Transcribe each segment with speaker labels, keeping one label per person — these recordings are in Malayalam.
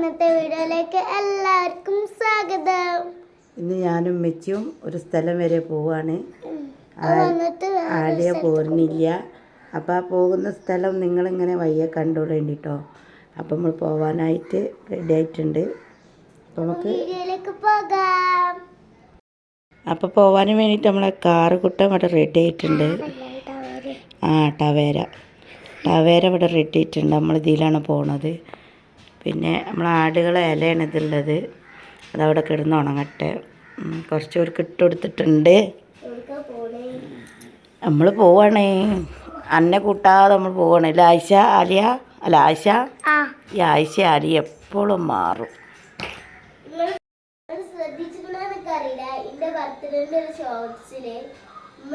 Speaker 1: ഇന്നത്തെ വീഡിയോയിലേക്ക് എല്ലാവർക്കും സ്വാഗതം.
Speaker 2: ഇന്ന് ഞാനും മെച്ചും ഒരു സ്ഥലം വരെ പോവാണ്. ആലിയ പോരുന്നില്ല. അപ്പോൾ ആ പോകുന്ന സ്ഥലം നിങ്ങളിങ്ങനെ വയ്യ കണ്ടോളേണ്ടി കേട്ടോ അപ്പം നമ്മൾ പോവാനായിട്ട് റെഡി ആയിട്ടുണ്ട്. അപ്പോൾ നമുക്ക്
Speaker 1: പോകാം.
Speaker 2: അപ്പോൾ പോകാൻ വേണ്ടിയിട്ട് നമ്മളെ കാറ് കുട്ടം ഇവിടെ റെഡി ആയിട്ടുണ്ട്. ആ ടവേര. ടവേര. ഇവിടെ റെഡി ആയിട്ടുണ്ട്. നമ്മൾ ഇതിലാണ് പോണത്. പിന്നെ നമ്മൾ ആടുകളെ ഇലയാണ് ഇതുള്ളത്. അതവിടെ കിടന്ന് ഉണങ്ങട്ടെ. കുറച്ച് പേർക്ക് ഇട്ട് കൊടുത്തിട്ടുണ്ട്. നമ്മൾ പോവാണേ. അന്നെ കൂട്ടാതെ നമ്മൾ പോവാണ്. അല്ല ആയിഷ ആലിയ? അല്ല ആയിഷ? ഈ ആയിഷ ആലിയ എപ്പോഴും മാറും.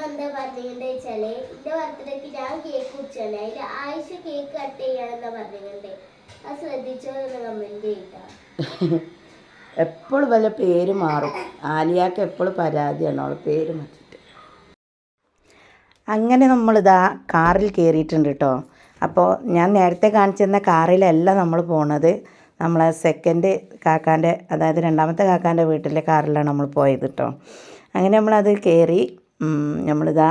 Speaker 1: എന്താ പറഞ്ഞിട്ടുണ്ടെന്ന് വെച്ചാൽ എന്റെ ബർത്ത്ഡേക്ക് ഞാൻ കേക്ക് കുടിച്ചാണ് അതിൽ ആയിഷ കേക്ക് കട്ട് ചെയ്യാണെന്നാ പറഞ്ഞിട്ടുണ്ട്
Speaker 2: എപ്പോഴും വല്ല പേര് മാറും. ആലിയാക്ക് എപ്പോഴും പരാതിയാണ്. അവളെ പേര് മാറ്റിട്ട് അങ്ങനെ നമ്മളിതാ കാറിൽ കയറിയിട്ടുണ്ട് കേട്ടോ അപ്പോൾ ഞാൻ നേരത്തെ കാണിച്ചിരുന്ന കാറിലല്ല നമ്മൾ പോണത്. നമ്മളെ സെക്കൻഡ് കാക്കാന്റെ അതായത് രണ്ടാമത്തെ കാക്കാന്റെ വീട്ടിലെ കാറിലാണ് നമ്മൾ പോയത് കേട്ടോ അങ്ങനെ നമ്മളത് കയറി നമ്മളിതാ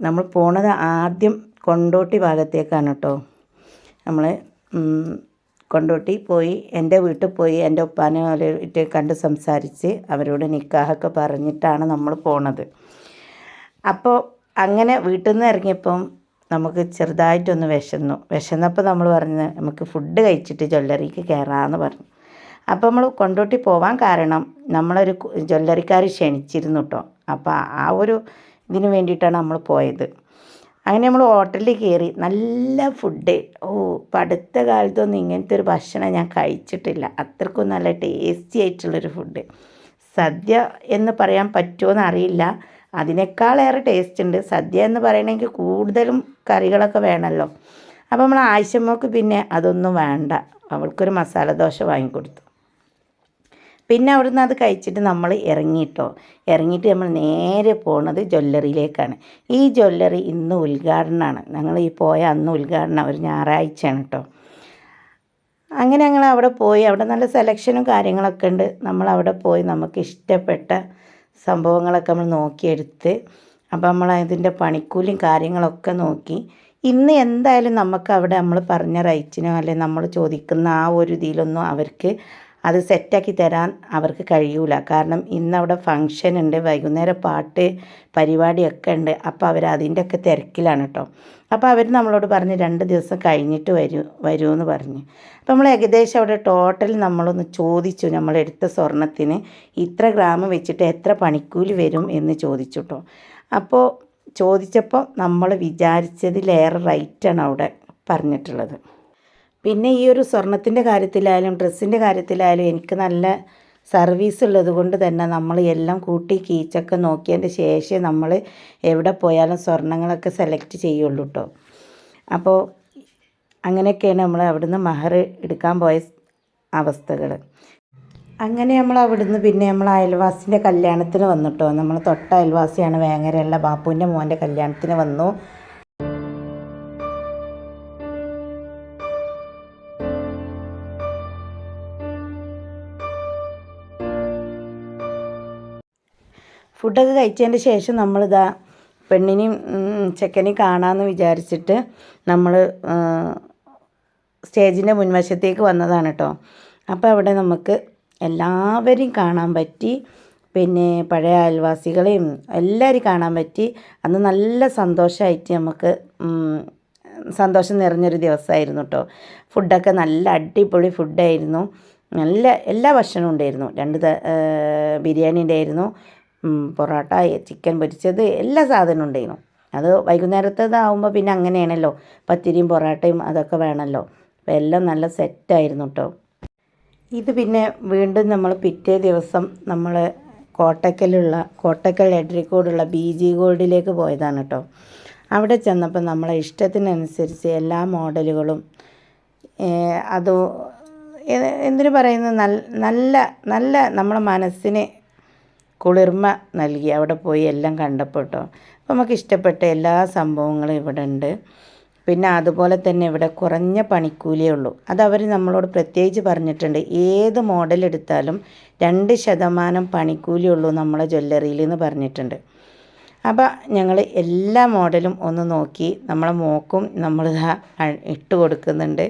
Speaker 2: നമ്മൾ പോണത് ആദ്യം കൊണ്ടോട്ടി ഭാഗത്തേക്കാണ് കേട്ടോ നമ്മൾ കൊണ്ടോട്ടി പോയി എന്റെ വീട്ടിൽ പോയി എന്റെ ഉപ്പാനെ അവരായിട്ട് കണ്ട് സംസാരിച്ച് അവരോട് നിക്കാഹൊക്കെ പറഞ്ഞിട്ടാണ് നമ്മൾ പോണത്. അപ്പോൾ അങ്ങനെ വീട്ടിൽ നിന്ന് ഇറങ്ങിയപ്പം നമുക്ക് ചെറുതായിട്ടൊന്ന് വിശന്നു. വിശന്നപ്പോൾ നമ്മൾ പറഞ്ഞു നമുക്ക് ഫുഡ് കഴിച്ചിട്ട് ജ്വല്ലറിക്ക് കയറാമെന്ന് പറഞ്ഞു. അപ്പോൾ നമ്മൾ കൊണ്ടോട്ടി പോവാൻ കാരണം നമ്മളൊരു ജ്വല്ലറിക്കാർ ക്ഷണിച്ചിരുന്നു കേട്ടോ. അപ്പോൾ ആ ഒരു ഇതിന് വേണ്ടിയിട്ടാണ് നമ്മൾ പോയത്. അങ്ങനെ നമ്മൾ ഹോട്ടലിൽ കയറി നല്ല ഫുഡ് ഓ ഇപ്പം അടുത്ത കാലത്തൊന്നും ഇങ്ങനത്തെ ഒരു ഭക്ഷണം ഞാൻ കഴിച്ചിട്ടില്ല. അത്രക്കും നല്ല ടേസ്റ്റി ആയിട്ടുള്ളൊരു ഫുഡ് സദ്യ എന്ന് പറയാൻ പറ്റുമോ അറിയില്ല. അതിനേക്കാളേറെ ടേസ്റ്റ് ഉണ്ട്. സദ്യ എന്ന് പറയണമെങ്കിൽ കൂടുതലും കറികളൊക്കെ വേണമല്ലോ. അപ്പോൾ നമ്മൾ ആയിഷമ്മക്ക് പിന്നെ അതൊന്നും വേണ്ട. അവൾക്കൊരു മസാല ദോശ വാങ്ങിക്കൊടുത്തു. പിന്നെ അവിടുന്ന് അത് കഴിച്ചിട്ട് നമ്മൾ ഇറങ്ങിയിട്ടോ ഇറങ്ങിയിട്ട് നമ്മൾ നേരെ പോണത് ജ്വല്ലറിയിലേക്കാണ്. ഈ ജ്വല്ലറി ഇന്ന് ഉദ്ഘാടനമാണ്. ഞങ്ങൾ ഈ പോയ അന്ന് ഉദ്ഘാടനം ഒരു ഞായറാഴ്ചയാണ് കേട്ടോ അങ്ങനെ ഞങ്ങൾ അവിടെ പോയി. അവിടെ നല്ല സെലക്ഷനും കാര്യങ്ങളൊക്കെ ഉണ്ട്. നമ്മൾ അവിടെ പോയി നമുക്ക് ഇഷ്ടപ്പെട്ട സംഭവങ്ങളൊക്കെ നമ്മൾ നോക്കിയെടുത്ത് അപ്പോൾ നമ്മൾ അതിന്റെ പണിക്കൂലിയും കാര്യങ്ങളൊക്കെ നോക്കി. ഇന്ന് എന്തായാലും നമുക്ക് അവിടെ നമ്മൾ പറഞ്ഞ റൈറ്റിനോ അല്ലെങ്കിൽ നമ്മൾ ചോദിക്കുന്ന ആ ഒരു ഇതിലൊന്നും അവർക്ക് അത് സെറ്റാക്കി തരാൻ അവർക്ക് കഴിയൂല. കാരണം ഇന്നവിടെ ഫങ്ഷൻ ഉണ്ട് വൈകുന്നേരം പാട്ട് പരിപാടിയൊക്കെ ഉണ്ട്. അപ്പോൾ അവർ അതിന്റെ ഒക്കെ തിരക്കിലാണ് കേട്ടോ അപ്പോൾ അവർ നമ്മളോട് പറഞ്ഞ് രണ്ട് ദിവസം കഴിഞ്ഞിട്ട് വരൂ വരൂ എന്ന് പറഞ്ഞു. അപ്പോൾ നമ്മൾ ഏകദേശം അവിടെ ടോട്ടൽ നമ്മളൊന്ന് ചോദിച്ചു. നമ്മൾ എടുത്ത സ്വർണത്തിന് ഇത്ര ഗ്രാം വെച്ചിട്ട് എത്ര പണിക്കൂലി വരും എന്ന് ചോദിച്ചു കേട്ടോ അപ്പോൾ ചോദിച്ചപ്പോൾ നമ്മൾ വിചാരിച്ചതിലേറെ റേറ്റാണ് അവിടെ പറഞ്ഞിട്ടുള്ളത്. പിന്നെ ഈ ഒരു സ്വർണത്തിന്റെ കാര്യത്തിലായാലും ഡ്രസ്സിന്റെ കാര്യത്തിലായാലും എനിക്ക് നല്ല സർവീസ് ഉള്ളത് കൊണ്ട് തന്നെ നമ്മൾ എല്ലാം കൂട്ടി കീച്ചൊക്കെ നോക്കിയതിന്റെ ശേഷം നമ്മൾ എവിടെ പോയാലും സ്വർണങ്ങളൊക്കെ സെലക്ട് ചെയ്യുള്ളൂ കേട്ടോ അപ്പോൾ അങ്ങനെയൊക്കെയാണ് നമ്മൾ അവിടുന്ന് മഹർ എടുക്കാൻ പോയ അവസ്ഥകൾ. അങ്ങനെ നമ്മൾ അവിടുന്ന് പിന്നെ നമ്മൾ അയൽവാസിന്റെ കല്യാണത്തിന് വന്നിട്ടോ നമ്മൾ തൊട്ട അയൽവാസിയാണ് വേങ്ങരയുള്ള ബാപ്പുവിന്റെ മോന്റെ കല്യാണത്തിന് വന്നു. ഫുഡൊക്കെ കഴിച്ചതിന്റെ ശേഷം നമ്മളിതാ പെണ്ണിനെയും ചെക്കനെയും കാണാമെന്ന് വിചാരിച്ചിട്ട് നമ്മൾ സ്റ്റേജിന്റെ മുൻവശത്തേക്ക് വന്നതാണ് കേട്ടോ അപ്പോൾ അവിടെ നമുക്ക് എല്ലാവരെയും കാണാൻ പറ്റി. പിന്നെ പഴയ അയൽവാസികളെയും എല്ലാവരെയും കാണാൻ പറ്റി. അന്ന് നല്ല സന്തോഷമായിട്ട് നമുക്ക് സന്തോഷം നിറഞ്ഞൊരു ദിവസമായിരുന്നു കേട്ടോ ഫുഡൊക്കെ നല്ല അടിപൊളി ഫുഡായിരുന്നു. നല്ല എല്ലാ ഭക്ഷണവും ഉണ്ടായിരുന്നു. രണ്ട് ബിരിയാണി ഉണ്ടായിരുന്നു. പൊറോട്ട ചിക്കൻ പൊരിച്ചത് എല്ലാ സാധനവും ഉണ്ടായിരുന്നു. അത് വൈകുന്നേരത്തേതാവുമ്പോൾ പിന്നെ അങ്ങനെയാണല്ലോ. പത്തിരിയും പൊറോട്ടയും അതൊക്കെ വേണമല്ലോ അപ്പോൾ എല്ലാം നല്ല സെറ്റായിരുന്നു കേട്ടോ ഇത് പിന്നെ വീണ്ടും നമ്മൾ പിറ്റേ ദിവസം നമ്മൾ കോട്ടക്കലുള്ള കോട്ടക്കൽ എഡ്രിക്കോടുള്ള ബി ജി ഗോൾഡിലേക്ക് പോയതാണ് കേട്ടോ അവിടെ ചെന്നപ്പോൾ നമ്മളെ ഇഷ്ടത്തിനനുസരിച്ച് എല്ലാ മോഡലുകളും അത് എന്തിനു പറയുന്നത്? നല്ല നല്ല നല്ല നമ്മളെ മനസ്സിന് കുളിർമ നൽകി അവിടെ പോയി എല്ലാം കണ്ടപ്പോൾ കേട്ടോ അപ്പോൾ നമുക്ക് ഇഷ്ടപ്പെട്ട എല്ലാ സംഭവങ്ങളും ഇവിടെ ഉണ്ട്. പിന്നെ അതുപോലെ തന്നെ ഇവിടെ കുറഞ്ഞ പണിക്കൂലിയേ ഉള്ളൂ. അത് അവർ നമ്മളോട് പ്രത്യേകിച്ച് പറഞ്ഞിട്ടുണ്ട്. ഏത് മോഡൽ എടുത്താലും രണ്ട് ശതമാനം പണിക്കൂലി ഉള്ളൂ നമ്മളെ ജ്വല്ലറിയിൽ എന്ന് പറഞ്ഞിട്ടുണ്ട്. അപ്പോൾ ഞങ്ങൾ എല്ലാ മോഡലും ഒന്ന് നോക്കി. നമ്മളെ മോക്കും നമ്മൾ ഇട്ട് കൊടുക്കുന്നുണ്ട്.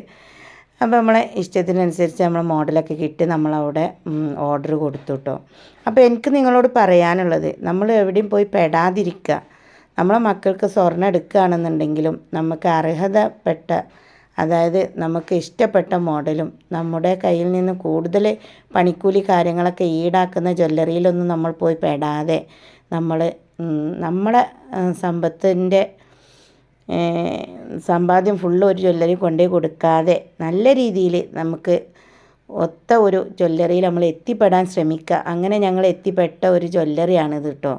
Speaker 2: അപ്പോൾ നമ്മളെ ഇഷ്ടത്തിനനുസരിച്ച് നമ്മൾ മോഡലൊക്കെ കിട്ടി നമ്മളവിടെ ഓർഡർ കൊടുത്തു കേട്ടോ അപ്പോൾ എനിക്ക് നിങ്ങളോട് പറയാനുള്ളത് നമ്മൾ എവിടെയും പോയി പെടാതിരിക്കുക നമ്മളെ മക്കൾക്ക് സ്വർണം എടുക്കുകയാണെന്നുണ്ടെങ്കിലും നമുക്ക് അർഹതപ്പെട്ട അതായത് നമുക്ക് ഇഷ്ടപ്പെട്ട മോഡലും നമ്മുടെ കയ്യിൽ നിന്ന് കൂടുതൽ പണിക്കൂലി കാര്യങ്ങളൊക്കെ ഈടാക്കുന്ന ജ്വല്ലറിയിലൊന്നും നമ്മൾ പോയി പെടാതെ നമ്മൾ നമ്മളെ സമ്പത്തിന്റെ സമ്പാദ്യം ഫുള്ള് ഒരു ജ്വല്ലറി കൊണ്ടേ കൊടുക്കാതെ നല്ല രീതിയിൽ നമുക്ക് ഒത്ത ഒരു ജ്വല്ലറിയിൽ നമ്മൾ എത്തിപ്പെടാൻ ശ്രമിക്കുക അങ്ങനെ ഞങ്ങൾ എത്തിപ്പെട്ട ഒരു ജ്വല്ലറിയാണിത് കേട്ടോ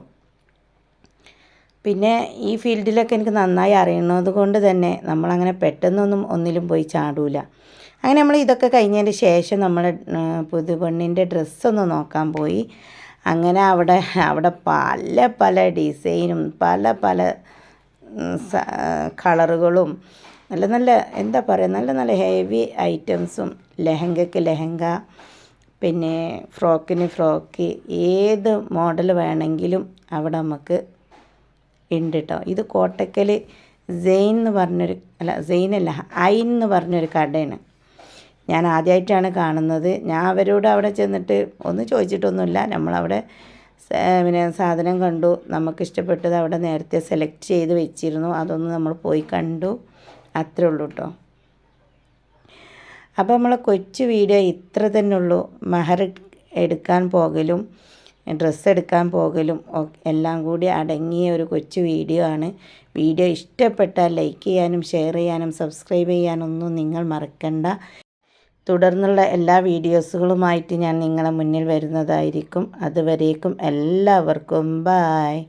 Speaker 2: പിന്നെ ഈ ഫീൽഡിലൊക്കെ എനിക്ക് നന്നായി അറിയുന്നത് കൊണ്ട് തന്നെ നമ്മളങ്ങനെ പെട്ടെന്നൊന്നും ഒന്നിലും പോയി ചാടൂല. അങ്ങനെ നമ്മൾ ഇതൊക്കെ കഴിഞ്ഞതിന് ശേഷം നമ്മൾ പുതുപെണ്ണിന്റെ ഡ്രസ്സൊന്ന് നോക്കാൻ പോയി. അങ്ങനെ അവിടെ അവിടെ പല പല ഡിസൈനും പല പല കളറുകളും നല്ല നല്ല എന്താ പറയുക നല്ല നല്ല ഹെവി ഐറ്റംസും. ലെഹങ്കയ്ക്ക് ലെഹങ്ക പിന്നെ ഫ്രോക്കിന് ഫ്രോക്ക് ഏത് മോഡൽ വേണമെങ്കിലും അവിടെ നമുക്ക് ഉണ്ട് കേട്ടോ ഇത് കോട്ടക്കൽ സെയിൻ എന്ന് പറഞ്ഞൊരു അല്ല സെയിൻ അല്ല ഐൻ എന്ന് പറഞ്ഞൊരു കടയാണ്. ഞാൻ ആദ്യമായിട്ടാണ് കാണുന്നത്. ഞാൻ അവരോട് അവിടെ ചെന്നിട്ട് ഒന്ന് ചോദിച്ചിട്ടൊന്നുമില്ല. നമ്മളവിടെ പിന്നെ സാധനം കണ്ടു. നമുക്ക് ഇഷ്ടപ്പെട്ടത് അവിടെ നേരത്തെ സെലക്ട് ചെയ്ത് വെച്ചിരുന്നു. അതൊന്ന് നമ്മൾ പോയി കണ്ടു. അത്രേ ഉള്ളൂ കേട്ടോ അപ്പോൾ നമ്മളെ കൊച്ചു വീഡിയോ ഇത്ര തന്നെ ഉള്ളൂ. മഹർ എടുക്കാൻ പോകലും ഡ്രസ്സ് എടുക്കാൻ പോകലും എല്ലാം കൂടി അടങ്ങിയ ഒരു കൊച്ചു വീഡിയോ ആണ്. വീഡിയോ ഇഷ്ടപ്പെട്ടാൽ ലൈക്ക് ചെയ്യാനും ഷെയർ ചെയ്യാനും സബ്സ്ക്രൈബ് ചെയ്യാനൊന്നും നിങ്ങൾ മറക്കണ്ട. തുടർന്നുള്ള എല്ലാ വീഡിയോസുകളുമായിട്ട് ഞാൻ നിങ്ങളുടെ മുന്നിൽ വരുന്നതായിരിക്കും. അതുവരേക്കും എല്ലാവർക്കും ബായ്